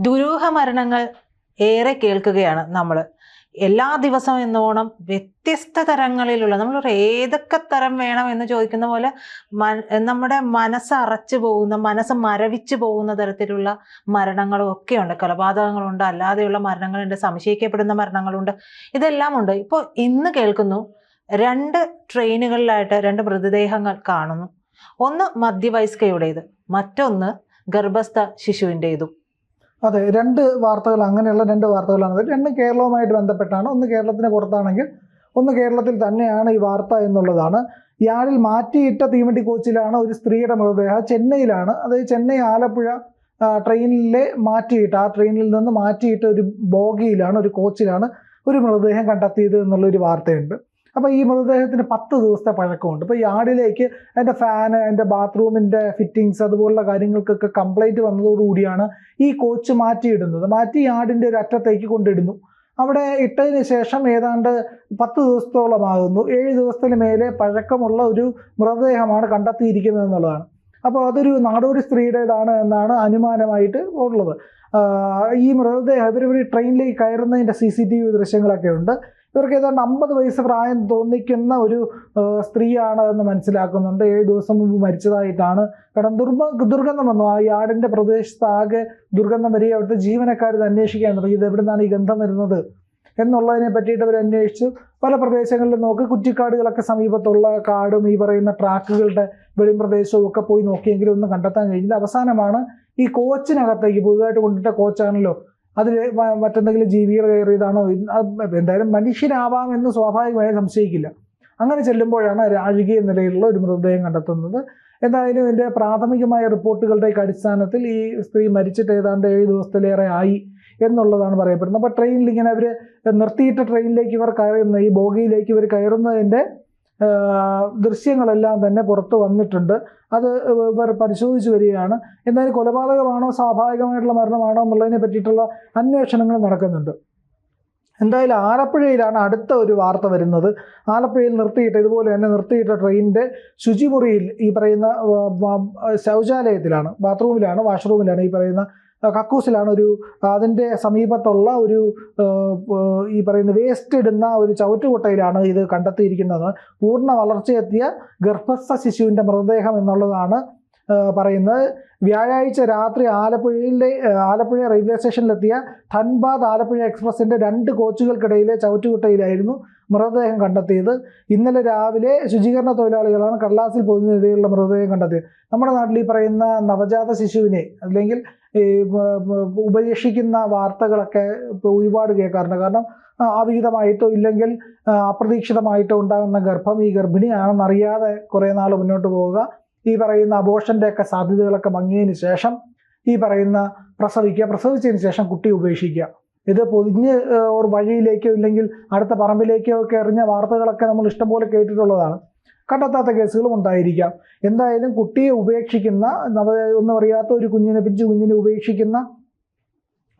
ദുരൂഹ മരണങ്ങൾ ഏറെ കേൾക്കുകയാണ് നമ്മൾ എല്ലാ ദിവസവും എന്നോണം വ്യത്യസ്ത തരങ്ങളിലുള്ള നമ്മൾ ഏതൊക്കെ തരം വേണം എന്ന് ചോദിക്കുന്ന പോലെ നമ്മുടെ മനസ്സ് അറച്ചു പോകുന്ന മനസ്സ് മരവിച്ചു പോകുന്ന തരത്തിലുള്ള മരണങ്ങളും ഒക്കെ ഉണ്ട് കൊലപാതകങ്ങളുണ്ട് അല്ലാതെയുള്ള മരണങ്ങളുണ്ട് സംശയിക്കപ്പെടുന്ന മരണങ്ങളുണ്ട്. ഇതെല്ലാം ഉണ്ട് ഇപ്പോൾ ഇന്ന് കേൾക്കുന്നു രണ്ട് ട്രെയിനുകളിലായിട്ട് രണ്ട് മൃതദേഹങ്ങൾ കാണുന്നു. ഒന്ന് മധ്യവയസ്കയുടേത് മറ്റൊന്ന് ഗർഭസ്ഥ ശിശുവിന്റെതും. അതെ രണ്ട് വാർത്തകൾ അങ്ങനെയുള്ള രണ്ട് വാർത്തകളാണ്. രണ്ട് കേരളവുമായിട്ട് ബന്ധപ്പെട്ടാണ്. ഒന്ന് കേരളത്തിന് പുറത്താണെങ്കിൽ ഒന്ന് കേരളത്തിൽ തന്നെയാണ് ഈ വാർത്ത എന്നുള്ളതാണ്. യാഴിൽ മാറ്റിയിട്ട തീവണ്ടി കോച്ചിലാണ് ഒരു സ്ത്രീയുടെ മൃതദേഹം. ചെന്നൈയിലാണ്. അതായത് ചെന്നൈ ആലപ്പുഴ ട്രെയിനിലെ മാറ്റിയിട്ട് ആ ട്രെയിനിൽ നിന്ന് മാറ്റിയിട്ട് ഒരു ബോഗിയിലാണ് ഒരു കോച്ചിലാണ് ഒരു മൃതദേഹം കണ്ടെത്തിയത് എന്നുള്ളൊരു വാർത്തയുണ്ട്. അപ്പോൾ ഈ മൃതദേഹത്തിന് പത്ത് ദിവസത്തെ പഴക്കമുണ്ട്. ഇപ്പോൾ യാർഡിലേക്ക് അതിന്റെ ഫാന് അതിന്റെ ബാത്റൂമിന്റെ ഫിറ്റിങ്സ് അതുപോലുള്ള കാര്യങ്ങൾക്കൊക്കെ കംപ്ലൈന്റ് വന്നതോടുകൂടിയാണ് ഈ കോച്ച് മാറ്റിയിടുന്നത്. മാറ്റി യാർഡിന്റെ ഒരു അറ്റത്തേക്ക് കൊണ്ടിടുന്നു. അവിടെ ഇട്ടതിന് ശേഷം ഏതാണ്ട് പത്ത് ദിവസത്തോളമാകുന്നു. ഏഴ് ദിവസത്തിന് മേലെ പഴക്കമുള്ള ഒരു മൃതദേഹമാണ് കണ്ടെത്തിയിരിക്കുന്നത് എന്നുള്ളതാണ്. അപ്പോൾ അതൊരു നാടോടി സ്ത്രീയുടേതാണ് എന്നാണ് അനുമാനമായിട്ട് ഉള്ളത്. ഈ മൃതദേഹം ഇവർ ട്രെയിനിലേക്ക് കയറുന്നതിന്റെ സി സി ടി വി ദൃശ്യങ്ങളൊക്കെ ഉണ്ട്. ഇവർക്ക് ഏതാണ്ട് അമ്പത് വയസ്സ് പ്രായം തോന്നിക്കുന്ന ഒരു സ്ത്രീയാണ് എന്ന് മനസ്സിലാക്കുന്നുണ്ട്. ഏഴ് ദിവസം മുമ്പ് മരിച്ചതായിട്ടാണ്. കാരണം ദുർഭ ദുർഗന്ധം വന്നു ആ യാടിന്റെ പ്രദേശത്ത് ആകെ ദുർഗന്ധം വരിക അവിടുത്തെ ജീവനക്കാർ ഇത് അന്വേഷിക്കാൻ തുടങ്ങി ഇത് എവിടെ നിന്നാണ് ഈ ഗന്ധം വരുന്നത് എന്നുള്ളതിനെ പറ്റിയിട്ട് അവർ അന്വേഷിച്ചു. പല പ്രദേശങ്ങളിൽ നോക്കി കുറ്റിക്കാടുകളൊക്കെ സമീപത്തുള്ള കാടും ഈ പറയുന്ന ട്രാക്കുകളുടെ വെളിമ്പ്രദേശവും ഒക്കെ പോയി നോക്കിയെങ്കിലും ഒന്നും കണ്ടെത്താൻ കഴിഞ്ഞില്ല. അവസാനമാണ് ഈ കോച്ചിനകത്തേക്ക് പുതുതായിട്ട് കൊണ്ടിട്ട കോച്ചാണല്ലോ. അതിൽ മറ്റെന്തെങ്കിലും ജീവികൾ കയറിയതാണോ? എന്തായാലും മനുഷ്യനാവാം എന്ന് സ്വാഭാവികമായി സംശയിക്കില്ല. അങ്ങനെ ചെല്ലുമ്പോഴാണ് രാജകീയ നിലയിലുള്ള ഒരു മൃതദേഹം കണ്ടെത്തുന്നത്. എന്തായാലും എന്റെ പ്രാഥമികമായ റിപ്പോർട്ടുകളുടെയൊക്കെ അടിസ്ഥാനത്തിൽ ഈ സ്ത്രീ മരിച്ചിട്ട് ഏതാണ്ട് ഏഴ് ദിവസത്തിലേറെ ആയി എന്നുള്ളതാണ് പറയപ്പെടുന്നത്. അപ്പോൾ ട്രെയിനിൽ ഇങ്ങനെ അവർ നിർത്തിയിട്ട ട്രെയിനിലേക്ക് ഇവർ കയറുന്ന ഈ ബോഗിയിലേക്ക് ഇവർ കയറുന്നതിന്റെ ദൃശ്യങ്ങളെല്ലാം തന്നെ പുറത്തു വന്നിട്ടുണ്ട്. അത് ഇവർ പരിശോധിച്ച് വരികയാണ്. എന്തായാലും കൊലപാതകമാണോ സ്വാഭാവികമായിട്ടുള്ള മരണമാണോ എന്നുള്ളതിനെ പറ്റിയിട്ടുള്ള അന്വേഷണങ്ങൾ നടക്കുന്നുണ്ട്. എന്തായാലും ആലപ്പുഴയിലാണ് അടുത്ത ഒരു വാർത്ത വരുന്നത്. ആലപ്പുഴയിൽ നിർത്തിയിട്ട് ഇതുപോലെ തന്നെ നിർത്തിയിട്ട ട്രെയിനിന്റെ ശുചിമുറിയിൽ ഈ പറയുന്ന ശൗചാലയത്തിലാണ് ബാത്റൂമിലാണ് വാഷ്റൂമിലാണ് ഈ പറയുന്ന കക്കൂസിലാണ് ഒരു അതിന്റെ സമീപത്തുള്ള ഒരു ഈ പറയുന്ന വേസ്റ്റ് ഇടുന്ന ഒരു ചവറ്റുകുട്ടയിലാണ് ഇത് കണ്ടെത്തിയിരിക്കുന്നത്. പൂർണ വളർച്ചയെത്തിയ ഗർഭസ്ഥ ശിശുവിന്റെ മൃതദേഹം എന്നുള്ളതാണ് പറയുന്നത്. വ്യാഴാഴ്ച രാത്രി ആലപ്പുഴയിലെ ആലപ്പുഴ റെയിൽവേ സ്റ്റേഷനിലെത്തിയ ധൻബാദ് ആലപ്പുഴ എക്സ്പ്രസിന്റെ രണ്ട് കോച്ചുകൾക്കിടയിലെ ചവിറ്റുകുട്ടയിലായിരുന്നു മൃതദേഹം കണ്ടെത്തിയത്. ഇന്നലെ രാവിലെ ശുചീകരണ തൊഴിലാളികളാണ് കടലാസിൽ പൊതിഞ്ഞിടയിലുള്ള മൃതദേഹം കണ്ടെത്തിയത്. നമ്മുടെ നാട്ടിൽ ഈ പറയുന്ന നവജാത ശിശുവിനെ അല്ലെങ്കിൽ ഈ ഉപേക്ഷിക്കുന്ന വാർത്തകളൊക്കെ ഒരുപാട് കേൾക്കാറുണ്ട്. കാരണം അവിഹിതമായിട്ടോ ഇല്ലെങ്കിൽ അപ്രതീക്ഷിതമായിട്ടോ ഉണ്ടാകുന്ന ഗർഭം ഈ ഗർഭിണിയാണെന്നറിയാതെ കുറേ നാൾ മുന്നോട്ട് പോവുക. ഈ പറയുന്ന അബോഷന്റെ ഒക്കെ സാധ്യതകളൊക്കെ മങ്ങിയതിന് ശേഷം ഈ പറയുന്ന പ്രസവിക്കുക പ്രസവിച്ചതിന് ശേഷം കുട്ടി ഉപേക്ഷിക്കുക. ഇത് പൊതിഞ്ഞ് ഒരു വഴിയിലേക്കോ ഇല്ലെങ്കിൽ അടുത്ത പറമ്പിലേക്കോ ഒക്കെ എറിഞ്ഞ വാർത്തകളൊക്കെ നമ്മൾ ഇഷ്ടംപോലെ കേട്ടിട്ടുള്ളതാണ്. കണ്ടെത്താത്ത കേസുകളും ഉണ്ടായിരിക്കാം. എന്തായാലും കുട്ടിയെ ഉപേക്ഷിക്കുന്ന ഒന്നും അറിയാത്ത ഒരു കുഞ്ഞിനെ പിഞ്ചു കുഞ്ഞിനെ ഉപേക്ഷിക്കുന്ന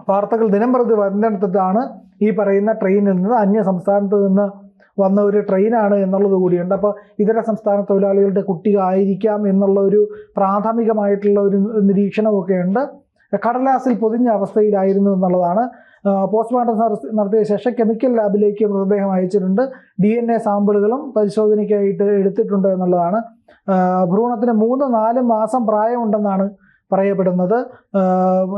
വാർത്തകൾ ദിനം പ്രതി വരുന്നിടത്താണ് ഈ പറയുന്ന ട്രെയിനിൽ നിന്ന് അന്യ സംസ്ഥാനത്ത് നിന്ന് വന്ന ഒരു ട്രെയിനാണ് എന്നുള്ളത് കൂടിയുണ്ട്. അപ്പോൾ ഇതര സംസ്ഥാന തൊഴിലാളികളുടെ കുട്ടിയായിരിക്കാം എന്നുള്ള ഒരു പ്രാഥമികമായിട്ടുള്ള ഒരു നിരീക്ഷണമൊക്കെ ഉണ്ട്. കടലാസിൽ പൊതിഞ്ഞ അവസ്ഥയിലായിരുന്നു എന്നുള്ളതാണ്. പോസ്റ്റ്മോർട്ടം നട- നടത്തിയ ശേഷം കെമിക്കൽ ലാബിലേക്ക് മൃതദേഹം അയച്ചിട്ടുണ്ട്. ഡി എൻ എ സാമ്പിളുകളും പരിശോധനയ്ക്കായിട്ട് എടുത്തിട്ടുണ്ട് എന്നുള്ളതാണ്. ഭ്രൂണത്തിന് മൂന്ന് നാല് മാസം പ്രായമുണ്ടെന്നാണ് പറയപ്പെടുന്നത്.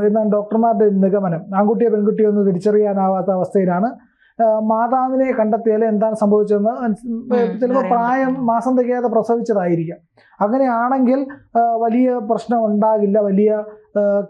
എന്നാണ് ഡോക്ടർമാരുടെ നിഗമനം? ആൺകുട്ടിയോ പെൺകുട്ടിയോ ഒന്ന് തിരിച്ചറിയാനാവാത്ത അവസ്ഥയിലാണ്. മാതാവിനെ കണ്ടെത്തിയാൽ എന്താണ് സംഭവിച്ചതെന്ന് ചിലപ്പോൾ പ്രായം മാസം തികയാതെ പ്രസവിച്ചതായിരിക്കാം. അങ്ങനെയാണെങ്കിൽ വലിയ പ്രശ്നം ഉണ്ടാകില്ല വലിയ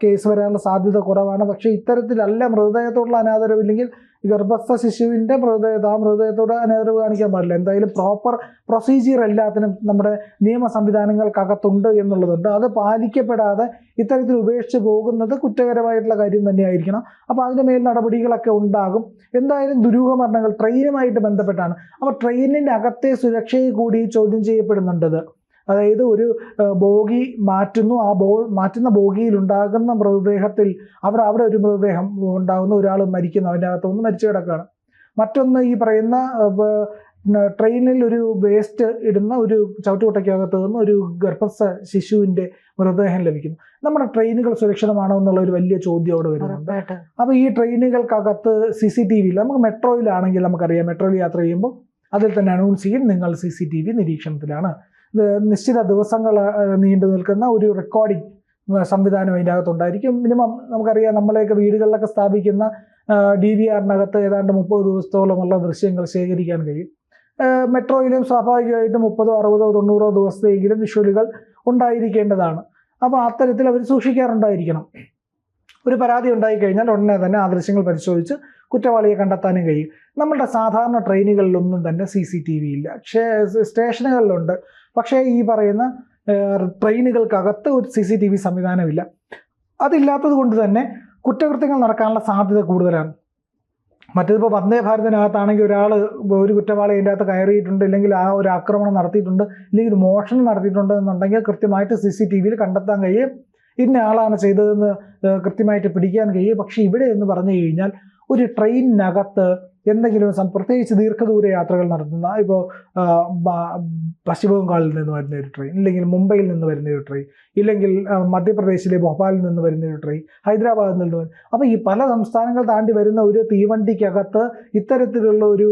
കേസ് വരാനുള്ള സാധ്യത കുറവാണ്. പക്ഷേ ഇത്തരത്തിലല്ല മൃതദേഹത്തോടുള്ള അനാദരവ് ഇല്ലെങ്കിൽ ഗർഭസ്ഥ ശിശുവിന്റെ മൃതദേഹത്ത് ആ മൃതദേഹത്തോട് അനേതരവ് കാണിക്കാൻ പാടില്ല. എന്തായാലും പ്രോപ്പർ പ്രൊസീജിയർ എല്ലാത്തിനും നമ്മുടെ നിയമ സംവിധാനങ്ങൾക്കകത്തുണ്ട് എന്നുള്ളതുണ്ട്. അത് പാലിക്കപ്പെടാതെ ഇത്തരത്തിൽ ഉപേക്ഷിച്ച് പോകുന്നത് കുറ്റകരമായിട്ടുള്ള കാര്യം തന്നെയായിരിക്കണം. അപ്പോൾ അതിന്റെ മേൽ നടപടികളൊക്കെ ഉണ്ടാകും. എന്തായാലും ദുരൂഹ മരണങ്ങൾ ട്രെയിനുമായിട്ട് ബന്ധപ്പെട്ടാണ്. അപ്പോൾ ട്രെയിനിന്റെ അകത്തെ സുരക്ഷയെ കൂടി ചോദ്യം ചെയ്യപ്പെടുന്നുണ്ടത് അതായത് ഒരു ബോഗി മാറ്റുന്നു. ആ ബോ മാറ്റുന്ന ബോഗിയിൽ ഉണ്ടാകുന്ന മൃതദേഹത്തിൽ അവർ അവിടെ ഒരു മൃതദേഹം ഉണ്ടാകുന്നു. ഒരാൾ മരിക്കുന്നു. അതിന്റെ അകത്തൊന്ന് മരിച്ചു കിടക്കുകയാണ്. മറ്റൊന്ന് ഈ പറയുന്ന ട്രെയിനിൽ ഒരു വേസ്റ്റ് ഇടുന്ന ഒരു ചവിട്ടുകൊട്ടയ്ക്കകത്ത് നിന്ന് ഒരു ഗർഭസ്ഥ ശിശുവിന്റെ മൃതദേഹം ലഭിക്കുന്നു. നമ്മുടെ ട്രെയിനുകൾ സുരക്ഷിതമാണോ എന്നുള്ള ഒരു വലിയ ചോദ്യം അവിടെ വരുന്നുണ്ട്. അപ്പോൾ ഈ ട്രെയിനുകൾക്കകത്ത് സി സി ടി വിയിൽ നമുക്ക് മെട്രോയിലാണെങ്കിൽ നമുക്കറിയാം. മെട്രോയിൽ യാത്ര ചെയ്യുമ്പോൾ അതിൽ തന്നെ അനൗൺസ് ചെയ്യും. നിങ്ങൾ സി സി ടി വി നിരീക്ഷണത്തിലാണ്. നിശ്ചിത ദിവസങ്ങൾ നീണ്ടു നിൽക്കുന്ന ഒരു റെക്കോർഡിംഗ് സംവിധാനം അതിന്റെ അകത്തുണ്ടായിരിക്കും മിനിമം നമുക്കറിയാം നമ്മളെയൊക്കെ വീടുകളിലൊക്കെ സ്ഥാപിക്കുന്ന ഡി വി ആറിനകത്ത് ഏതാണ്ട് മുപ്പത് ദിവസത്തോളമുള്ള ദൃശ്യങ്ങൾ ശേഖരിക്കാൻ കഴിയും. മെട്രോയിലും സ്വാഭാവികമായിട്ടും മുപ്പതോ അറുപതോ തൊണ്ണൂറോ ദിവസത്തെയെങ്കിലും വിഷ്വലുകൾ ഉണ്ടായിരിക്കേണ്ടതാണ്. അപ്പോൾ അത്തരത്തിൽ അവർ സൂക്ഷിക്കാറുണ്ടായിരിക്കണം. ഒരു പരാതി ഉണ്ടായി കഴിഞ്ഞാൽ ഉടനെ തന്നെ ആ ദൃശ്യങ്ങൾ പരിശോധിച്ച് കുറ്റവാളിയെ കണ്ടെത്താനും കഴിയും. നമ്മളുടെ സാധാരണ ട്രെയിനുകളിലൊന്നും തന്നെ സി സി ടി വി ഇല്ല. സ്റ്റേഷനുകളിലുണ്ട്. പക്ഷേ ഈ പറയുന്ന ട്രെയിനുകൾക്കകത്ത് ഒരു സി സി ടി വി സംവിധാനമില്ല. അതില്ലാത്തത് കൊണ്ട് തന്നെ കുറ്റകൃത്യങ്ങൾ നടക്കാനുള്ള സാധ്യത കൂടുതലാണ്. മറ്റേതിപ്പോൾ വന്ദേ ഭാരതിനകത്താണെങ്കിൽ ഒരാൾ ഒരു കുറ്റവാളി അതിന്റെ അകത്ത് കയറിയിട്ടുണ്ട് ഇല്ലെങ്കിൽ ആ ഒരു ആക്രമണം നടത്തിയിട്ടുണ്ട് ഇല്ലെങ്കിൽ ഒരു മോഷണം നടത്തിയിട്ടുണ്ട് എന്നുണ്ടെങ്കിൽ കൃത്യമായിട്ട് സി സി ടി വിയിൽ കണ്ടെത്താൻ കഴിയും. ഇന്ന ആളാണ് ചെയ്തതെന്ന് കൃത്യമായിട്ട് പിടിക്കാൻ കഴിയും. പക്ഷേ ഇവിടെ എന്ന് പറഞ്ഞു കഴിഞ്ഞാൽ ഒരു ട്രെയിനിനകത്ത് എന്തെങ്കിലും പ്രത്യേകിച്ച് ദീർഘദൂര യാത്രകൾ നടത്തുന്ന ഇപ്പോൾ പശ്ചിമ ബംഗാളിൽ നിന്ന് വരുന്ന ഒരു ട്രെയിൻ ഇല്ലെങ്കിൽ മുംബൈയിൽ നിന്ന് വരുന്ന ഒരു ട്രെയിൻ ഇല്ലെങ്കിൽ മധ്യപ്രദേശിലെ ഭോപ്പാലിൽ നിന്ന് വരുന്ന ഒരു ട്രെയിൻ ഹൈദരാബാദിൽ നിന്ന് അപ്പോൾ ഈ പല സംസ്ഥാനങ്ങൾ താണ്ടി വരുന്ന ഒരു തീവണ്ടിക്കകത്ത് ഇത്തരത്തിലുള്ള ഒരു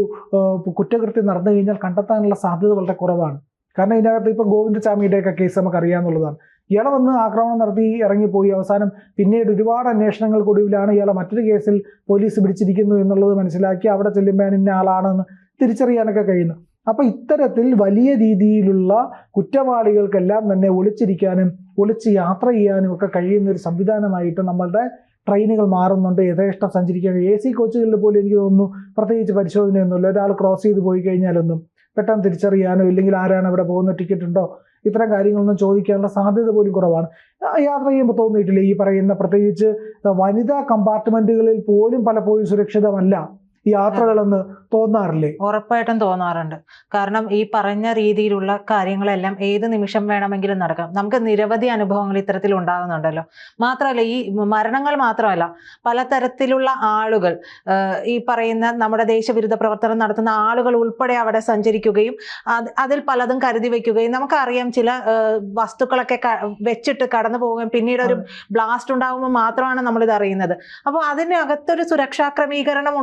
കുറ്റകൃത്യം നടന്നു കഴിഞ്ഞാൽ കണ്ടെത്താനുള്ള സാധ്യത വളരെ കുറവാണ്. കാരണം ഇതിനകത്ത് ഇപ്പോൾ ഗോവിന്ദസ്വാമിയുടെയൊക്കെ കേസ് നമുക്ക് അറിയാമെന്നുള്ളതാണ് ഇയാളെ വന്ന് ആക്രമണം നടത്തി ഇറങ്ങിപ്പോയി. അവസാനം പിന്നീട് ഒരുപാട് അന്വേഷണങ്ങൾക്കൊടുവിലാണ് ഇയാളെ മറ്റൊരു കേസിൽ പോലീസ് പിടിച്ചിരിക്കുന്നു എന്നുള്ളത് മനസ്സിലാക്കി അവിടെ ചെല്ലുമ്പോൾ ഇന്ന ആളാണെന്ന് തിരിച്ചറിയാനൊക്കെ കഴിയുന്നു അപ്പോൾ ഇത്തരത്തിൽ വലിയ രീതിയിലുള്ള കുറ്റവാളികൾക്കെല്ലാം തന്നെ ഒളിച്ചിരിക്കാനും ഒളിച്ച് യാത്ര ചെയ്യാനും ഒക്കെ കഴിയുന്ന ഒരു സംവിധാനമായിട്ട് നമ്മളുടെ ട്രെയിനുകൾ മാറുന്നുണ്ട്. യഥേഷ്ടം സഞ്ചരിക്കാൻ എ സി കോച്ചുകളിൽ പോലും എനിക്ക് തോന്നുന്നു പ്രത്യേകിച്ച് പരിശോധനയൊന്നുമില്ല. ഒരാൾ ക്രോസ് ചെയ്ത് പോയി കഴിഞ്ഞാലൊന്നും പെട്ടെന്ന് തിരിച്ചറിയാനോ ഇല്ലെങ്കിൽ ആരാണ് അവിടെ പോകുന്ന ടിക്കറ്റ് ഉണ്ടോ ഇത്തരം കാര്യങ്ങളൊന്നും ചോദിക്കാനുള്ള സാധ്യത പോലും കുറവാണ്. യാത്ര ചെയ്യുമ്പോൾ തോന്നിയിട്ടില്ല ഈ പറയുന്ന പ്രത്യേകിച്ച് വനിതാ കമ്പാർട്ട്മെന്റുകളിൽ പോലും പലപ്പോഴും സുരക്ഷിതമല്ല. യാത്രകളെന്ന് തോന്നാറില്ലേ? ഉറപ്പായിട്ടും തോന്നാറുണ്ട്. കാരണം ഈ പറഞ്ഞ രീതിയിലുള്ള കാര്യങ്ങളെല്ലാം ഏത് നിമിഷം വേണമെങ്കിലും നടക്കാം. നമുക്ക് നിരവധി അനുഭവങ്ങൾ ഇത്തരത്തിൽ ഉണ്ടാകുന്നുണ്ടല്ലോ. മാത്രമല്ല ഈ മരണങ്ങൾ മാത്രമല്ല പലതരത്തിലുള്ള ആളുകൾ ഈ പറയുന്ന നമ്മുടെ ദേശവിരുദ്ധ പ്രവർത്തനം നടത്തുന്ന ആളുകൾ ഉൾപ്പെടെ അവിടെ സഞ്ചരിക്കുകയും അതിൽ പലതും കരുതി വെക്കുകയും നമുക്കറിയാം ചില വസ്തുക്കളൊക്കെ വെച്ചിട്ട് കടന്നു പോവുകയും പിന്നീട് ഒരു ബ്ലാസ്റ്റ് ഉണ്ടാകുമ്പോൾ മാത്രമാണ് നമ്മളിത് അറിയുന്നത് അപ്പോൾ അതിനകത്തൊരു സുരക്ഷാ ക്രമീകരണം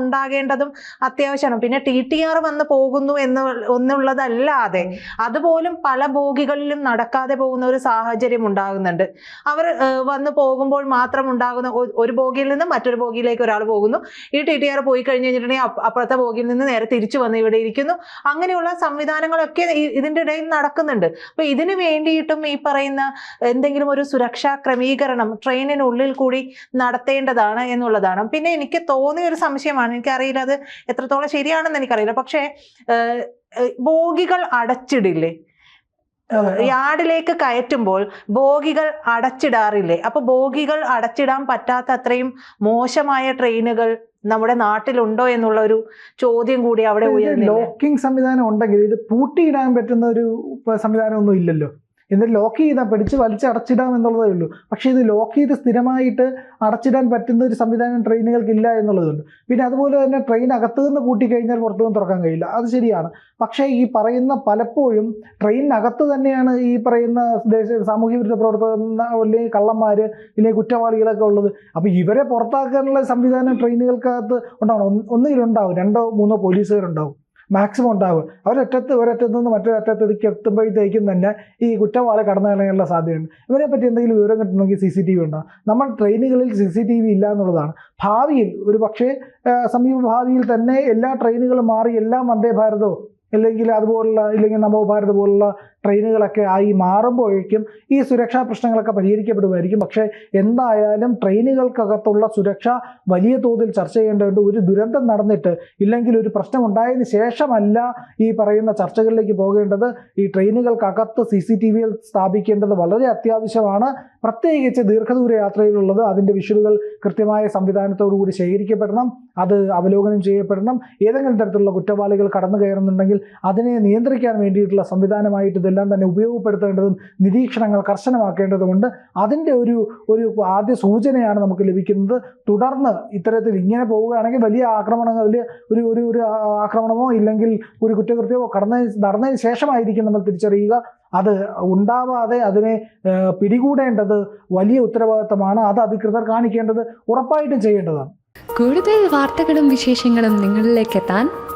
ഉണ്ടാകേണ്ടതും അത്യാവശ്യമാണ്. പിന്നെ ടി ടി ആർ വന്ന് പോകുന്നു എന്ന് എന്നുള്ളതല്ലാതെ അതുപോലും പല ബോഗികളിലും നടക്കാതെ പോകുന്ന ഒരു സാഹചര്യം ഉണ്ടാകുന്നുണ്ട്. അവർ വന്ന് പോകുമ്പോൾ മാത്രം ഉണ്ടാകുന്ന ഒരു ബോഗിയിൽ നിന്ന് മറ്റൊരു ബോഗിയിലേക്ക് ഒരാൾ പോകുന്നു. ഈ ടി ടി ആർ പോയി കഴിഞ്ഞ് കഴിഞ്ഞിട്ടുണ്ടെങ്കിൽ അപ്പ- അപ്പുറത്തെ ബോഗിയിൽ നിന്ന് നേരെ തിരിച്ചു വന്ന് ഇവിടെ ഇരിക്കുന്നു. അങ്ങനെയുള്ള സംവിധാനങ്ങളൊക്കെ ഇതിന്റെ ഇടയിൽ നടക്കുന്നുണ്ട്. അപ്പൊ ഇതിനു വേണ്ടിയിട്ടും ഈ പറയുന്ന എന്തെങ്കിലും ഒരു സുരക്ഷാ ക്രമീകരണം ട്രെയിനിനുള്ളിൽ കൂടി നടത്തേണ്ടതാണ് എന്നുള്ളതാണ്. പിന്നെ എനിക്ക് തോന്നിയ ഒരു സംശയമാണ്. എനിക്കറിയില്ല അത് എത്രത്തോളം ശരിയാണെന്ന് എനിക്കറിയില്ല. പക്ഷേ ബോഗികൾ അടച്ചിടില്ലേ? യാർഡിലേക്ക് കയറ്റുമ്പോൾ ബോഗികൾ അടച്ചിടാറില്ലേ? അപ്പൊ ബോഗികൾ അടച്ചിടാൻ പറ്റാത്ത അത്രയും മോശമായ ട്രെയിനുകൾ നമ്മുടെ നാട്ടിലുണ്ടോ എന്നുള്ള ഒരു ചോദ്യം കൂടി അവിടെ ലോക്കിംഗ് സംവിധാനം ഉണ്ടെങ്കിൽ ഇത് പൂട്ടിയിടാൻ പറ്റുന്ന ഒരു സംവിധാനം ഒന്നും ഇല്ലല്ലോ. എന്നിട്ട് ലോക്ക് ചെയ്താൽ പിടിച്ച് വലിച്ചടച്ചിടാം എന്നുള്ളതേ ഉള്ളൂ. പക്ഷേ ഇത് ലോക്ക് ചെയ്ത് സ്ഥിരമായിട്ട് അടച്ചിടാൻ പറ്റുന്ന ഒരു സംവിധാനം ട്രെയിനുകൾക്ക് ഇല്ല എന്നുള്ളതുണ്ട്. പിന്നെ അതുപോലെ തന്നെ ട്രെയിൻ അകത്തുനിന്ന് നിന്ന് പൂട്ടിക്കഴിഞ്ഞാൽ പുറത്തു നിന്ന് തുറക്കാൻ കഴിയില്ല. അത് ശരിയാണ്. പക്ഷേ ഈ പറയുന്ന പലപ്പോഴും ട്രെയിനകത്ത് തന്നെയാണ് ഈ പറയുന്ന സാമൂഹ്യ വിരുദ്ധ പ്രവർത്തന അല്ലെങ്കിൽ കള്ളന്മാർ ഇല്ലെങ്കിൽ കുറ്റവാളികളൊക്കെ ഉള്ളത്. അപ്പോൾ ഇവരെ പുറത്താക്കാനുള്ള സംവിധാനം ട്രെയിനുകൾക്കകത്ത് ഉണ്ടാവണം. ഒന്ന് ഒന്നുകിലുണ്ടാവും രണ്ടോ മൂന്നോ പോലീസുകാരുണ്ടാവും. മാക്സിമം ഉണ്ടാവുക. അവരറ്റത്ത് ഒരറ്റത്ത് നിന്ന് മറ്റൊരറ്റത്തേക്ക് എത്തുമ്പോഴത്തേക്കും തന്നെ ഈ കുറ്റവാളി കടന്നു സാധ്യതയുണ്ട്. ഇവരെ പറ്റി എന്തെങ്കിലും വിവരം കിട്ടണമെങ്കിൽ സി സി ടി വി ഉണ്ടാവും നമ്മൾ ട്രെയിനുകളിൽ സി സി ടി വി ഇല്ല എന്നുള്ളതാണ്. ഭാവിയിൽ ഒരു പക്ഷേ സമീപ ഭാവിയിൽ തന്നെ എല്ലാ ട്രെയിനുകളും മാറി എല്ലാം വന്ദേ ഭാരതോ? അല്ലെങ്കിൽ അതുപോലുള്ള ഇല്ലെങ്കിൽ നവഭാരത് ഭാരത് പോലുള്ള ട്രെയിനുകളൊക്കെ ആയി മാറുമ്പോഴേക്കും ഈ സുരക്ഷാ പ്രശ്നങ്ങളൊക്കെ പരിഹരിക്കപ്പെടുമായിരിക്കും. പക്ഷേ എന്തായാലും ട്രെയിനുകൾക്കകത്തുള്ള സുരക്ഷ വലിയ തോതിൽ ചർച്ച ചെയ്യേണ്ടതുണ്ട്. ഒരു ദുരന്തം നടന്നിട്ട് ഇല്ലെങ്കിൽ ഒരു പ്രശ്നം ഉണ്ടായതിന് ശേഷമല്ല ഈ പറയുന്ന ചർച്ചകളിലേക്ക് പോകേണ്ടത്. ഈ ട്രെയിനുകൾക്കകത്ത് സി സി ടി വിയിൽ സ്ഥാപിക്കേണ്ടത് വളരെ അത്യാവശ്യമാണ്. പ്രത്യേകിച്ച് ദീർഘദൂര യാത്രയിലുള്ളത് അതിന്റെ വിഷ്വലുകൾ കൃത്യമായ സംവിധാനത്തോടു കൂടി ശേഖരിക്കപ്പെടണം. അത് അവലോകനം ചെയ്യപ്പെടണം. ഏതെങ്കിലും തരത്തിലുള്ള കുറ്റവാളികൾ കടന്നു കയറുന്നുണ്ടെങ്കിൽ അതിനെ നിയന്ത്രിക്കാൻ വേണ്ടിയിട്ടുള്ള സംവിധാനമായിട്ട് ഇതെല്ലാം തന്നെ ഉപയോഗപ്പെടുത്തേണ്ടതും നിരീക്ഷണങ്ങൾ കർശനമാക്കേണ്ടതുമുണ്ട് അതിന്റെ ഒരു ഒരു ആദ്യ സൂചനയാണ് നമുക്ക് ലഭിക്കുന്നത്. തുടർന്ന് ഇത്തരത്തിൽ ഇങ്ങനെ പോവുകയാണെങ്കിൽ വലിയ ആക്രമണങ്ങൾ വലിയ ഒരു ഒരു ഒരു ആക്രമണമോ ഇല്ലെങ്കിൽ ഒരു കുറ്റകൃത്യമോ കടന്നതിന് നടന്നതിന് ശേഷമായിരിക്കും നമ്മൾ തിരിച്ചറിയുക. അത് ഉണ്ടാവാതെ അതിനെ പിടികൂടേണ്ടത് വലിയ ഉത്തരവാദിത്തമാണ്. അത് അധികൃതർ കാണിക്കേണ്ടത് ഉറപ്പായിട്ടും ചെയ്യേണ്ടതാണ്. കൂടുതൽ വാർത്തകളും വിശേഷങ്ങളും നിങ്ങളിലേക്ക് എത്താൻ